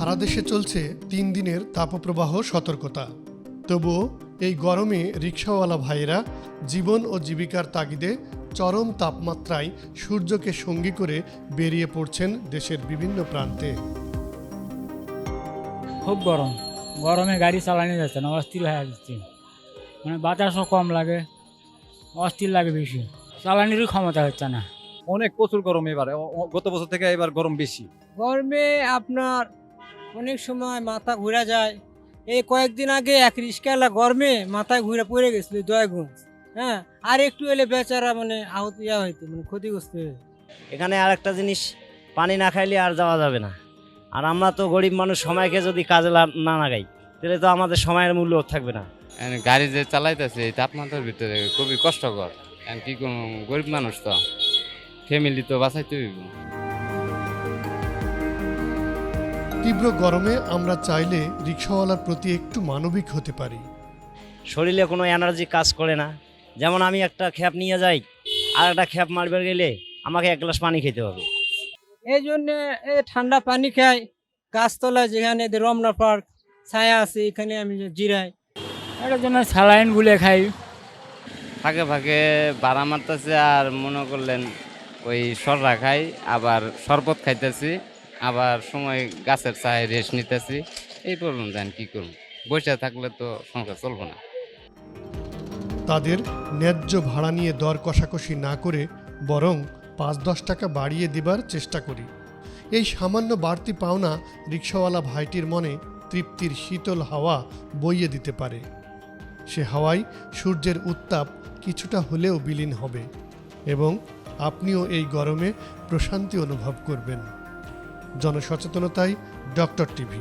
সারা দেশে চলছে তিন দিনের তাপপ্রবাহ সতর্কতা। তবুও এই গরমে রিক্সাওয়ালা ভাইয়েরা জীবন ও জীবিকার তাগিদে চরম তাপমাত্রায় সূর্যকে সঙ্গী করে বেরিয়ে পড়ছেন দেশের বিভিন্ন প্রান্তে। খুব গরম। গরমে গাড়ি চালানো যাচ্ছে না অস্থির হয়ে যাচ্ছে। মানে বাতাসও কম লাগে অস্থির লাগে বেশি। চালানিরও ক্ষমতা হচ্ছে না। অনেক প্রচুর গরম এবার গত বছর থেকে এবার গরম বেশি। গরমে আপনার অনেক সময় মাথা ঘুরে যায়। এই কয়েকদিন আগে এক রিস্কাওয়ালা গরমে মাথায় ঘুরে পড়ে গেছিল দয়গঞ্জ হ্যাঁ? আর একটু এলে বেচারা মানে আহত ইয়া হইতো মানে ক্ষতিগ্রস্ত হয়ে। এখানে আর একটা জিনিস পানি না খাইলে আর যাওয়া যাবে না। আর আমরা তো গরিব মানুষ সময়কে যদি কাজে না লাগাই তাহলে তো আমাদের সময়ের মূল্য থাকবে না। গাড়ি যে চালাইতেছে এই তাপমাত্রার ভিতরে খুবই কষ্টকর। কি করব? গরিব মানুষ তো ফ্যামিলি তো বাঁচাইতে হইব। তীব্র গরমে আমরা চাইলে রিক্সাওয়ালার প্রতি একটু মানবিক হতে পারি। শরীরে কোনো এনার্জি কাজ করে না। যেমন আমি একটা খ্যাপ নিয়ে যাই আর একটা খ্যাপ মারবে গেলে আমাকে এক গ্লাস পানি খেতে হবে। এই জন্যে এ ঠান্ডা পানি খাই। গাছতলায় যেখানে রমনা পার্ক ছায়া আছে এখানে আমি জিরাই। এটার জন্য স্যালাইন গুলে খাই। ফাঁকে ফাঁকে বাড়া মারতেছে আর মনে করলেন ওই সররা খাই আবার শরবত খাইতেছি। আবার সময় গাছের চায় রেস্ট নিতেছি। এই প্রবলেম জান কি করব? বসে থাকলে তো সংসার চলবো না। তাদের ন্যায্য ভাড়া নিয়ে দর কষাকষি না করে বরং পাঁচ দশ টাকা বাড়িয়ে দিবার চেষ্টা করি। এই সামান্য বাড়তি পাওনা রিক্সাওয়ালা ভাইটির মনে তৃপ্তির শীতল হাওয়া বইয়ে দিতে পারে। সে হাওয়ায় সূর্যের উত্তাপ কিছুটা হলেও বিলীন হবে এবং আপনিও এই গরমে প্রশান্তি অনুভব করবেন। জনসচেতনতায় ডক্টর টিভি।